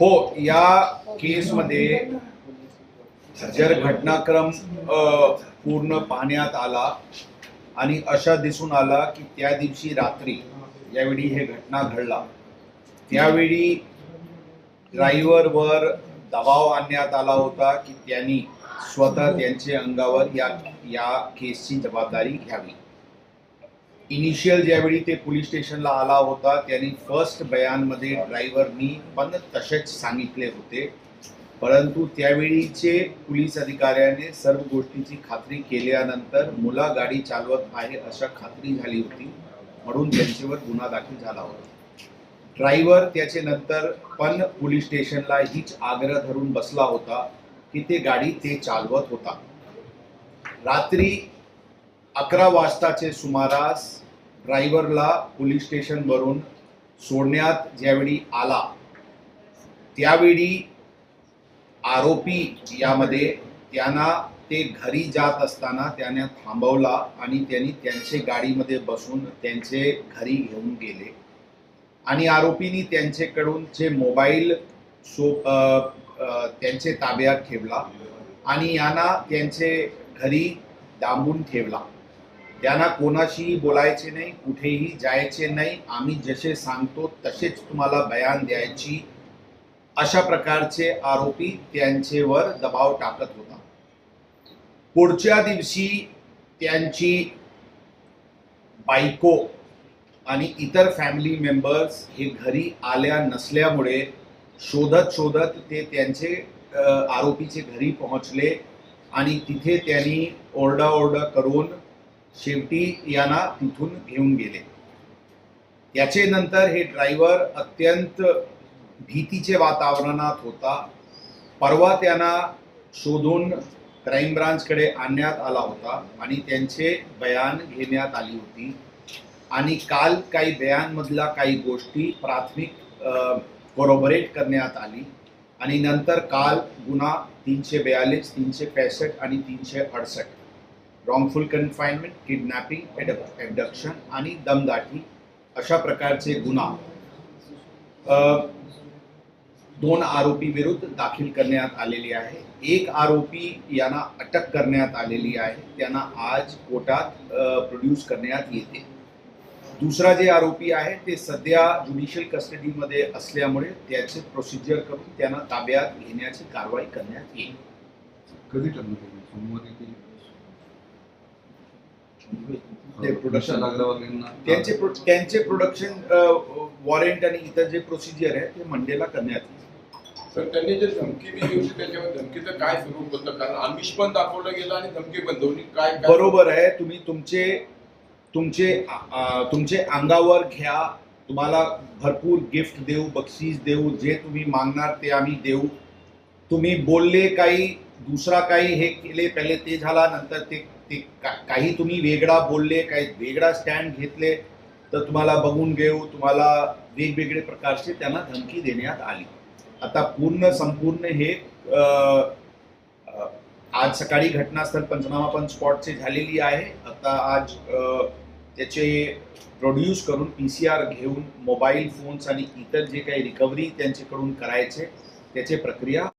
हो या केसमध्ये जर घटनाक्रम पूर्ण पाहण्यात आला आणि अशा दिसून आला की त्या दिवशी रात्री ज्यावेळी हे घटना घडला त्यावेळी ड्रायव्हरवर दबाव आणण्यात आला होता की त्यांनी स्वतः त्यांच्या अंगावर या या केसची जबाबदारी घ्यावी. इनिशियल ज्यावेळी ते पोलीस स्टेशनला आला होता त्यांनी फर्स्ट बयानमध्ये ड्रायव्हरनी पण तसेच सांगितले होते. परंतु त्यावेळीचे पोलीस अधिकाऱ्याने सर्व गोष्टीची खात्री केल्यानंतर मुला गाडी चालवत आहे अशा खात्री झाली होती. म्हणून त्यांच्यावर गुन्हा दाखल झाला होता. ड्रायव्हर त्याचे नंतर पण पोलीस स्टेशनला हीच आग्रह धरून बसला होता की ते गाडी ते चालवत होता. रात्री अकरा वाजताचे सुमारास ड्रायव्हरला पोलीस स्टेशनवरून सोडण्यात ज्यावेळी आला त्यावेळी आरोपी यामध्ये त्यांना ते घरी जात असताना त्याने थांबवला आणि त्यांनी त्यांचे गाडीमध्ये बसून त्यांचे घरी घेऊन गेले. आणि आरोपींनी त्यांचेकडून जे मोबाईल सो त्यांचे ताब्यात ठेवला आणि यांना त्यांचे घरी डांबून ठेवला. त्यांना कोणाशीही बोलायचे नाही कुठेही जायचे नाही. आम्ही जसे सांगतो तसेच तुम्हाला बयान द्यायची. अशा प्रकारचे आरोपी त्यांचेवर दबाव टाकत होता. पुढच्या दिवशी त्यांची बायको आणि इतर फॅमिली मेंबर्स हे घरी आल्या नसल्यामुळे शोधत शोधत ते त्यांचे आरोपीचे घरी पोहोचले आणि तिथे त्यांनी ओरडाओरडा करून शेवटी यांना तिथून घेऊन गेले. याचे नंतर हे ड्रायव्हर अत्यंत भीतीचे वातावरणात होता. परवा त्यांना शोधून क्राईम ब्रांचकडे आणण्यात आला होता आणि त्यांचे बयान घेण्यात आली होती. आणि काल काही बयानमधल्या काही गोष्टी प्राथमिक कोरोबरेट करण्यात आली. आणि नंतर काल गुन्हा तीनशे बेयालीस तीनशे पैसष्ट आणि तीनशे अडसष्ट. रॉंगफुल कन्फाइनमेंट किडनॅपिंग एबडक्शन आणि दमदाटी अशा प्रकारचे गुन्हा दोन आरोपी विरुद्ध दाखल करण्यात आलेली आहे. एक आरोपी यांना अटक करण्यात आलेली आहे. त्यांना आज कोर्टात प्रोड्यूस करण्यात येते. दुसरा जे आरोपी आहे ते सध्या ज्युडिशियल कस्टडीमध्ये असल्यामुळे त्याचे प्रोसिजर करून त्यांना ताब्यात घेण्याची कारवाई करण्यात येईल. कधी अग्रवालींना त्यांचे प्रो- त्यांचे प्रोडक्शन वॉरंट आणि इतर जे प्रोसिजर आहे ते मंडेला करण्यात येईल तर त्यांनी जे धमकी दिली होती त्याच्यावर धमकीचं काय स्वरूप होतं कारण आमिष पण दाखवलं गेलं आणि धमकी पण दोन्ही काय काय- बरोबर आहे तुम्ही तुमचे तुमचे तुमचे अंगावर घ्या. तुम्हाला भरपूर गिफ्ट देऊ बक्षीस देऊ जे तुम्ही मागणार ते आम्ही देऊ. तुम्ही बोलले काही दुसरा काही हे केले पहिले ते झाला नंतर ते ते का- काही तुम्ही वेगळा बोलले काही वेगळा स्टँड घेतले तर तुम्हाला बघून घेऊ तुम्हाला वेगवेगळे प्रकारचे त्यांना धमकी देण्यात आली. आता पूर्ण संपूर्ण हे आज सकाळी घटनास्थळ पंचनामा पण स्पॉटचे झालेली आहे. आता आज त्याचे प्रोड्यूस करून पी सी आर घेऊन मोबाईल फोन्स आणि इतर जे काही रिकव्हरी त्यांच्याकडून करायचे त्याचे प्रक्रिया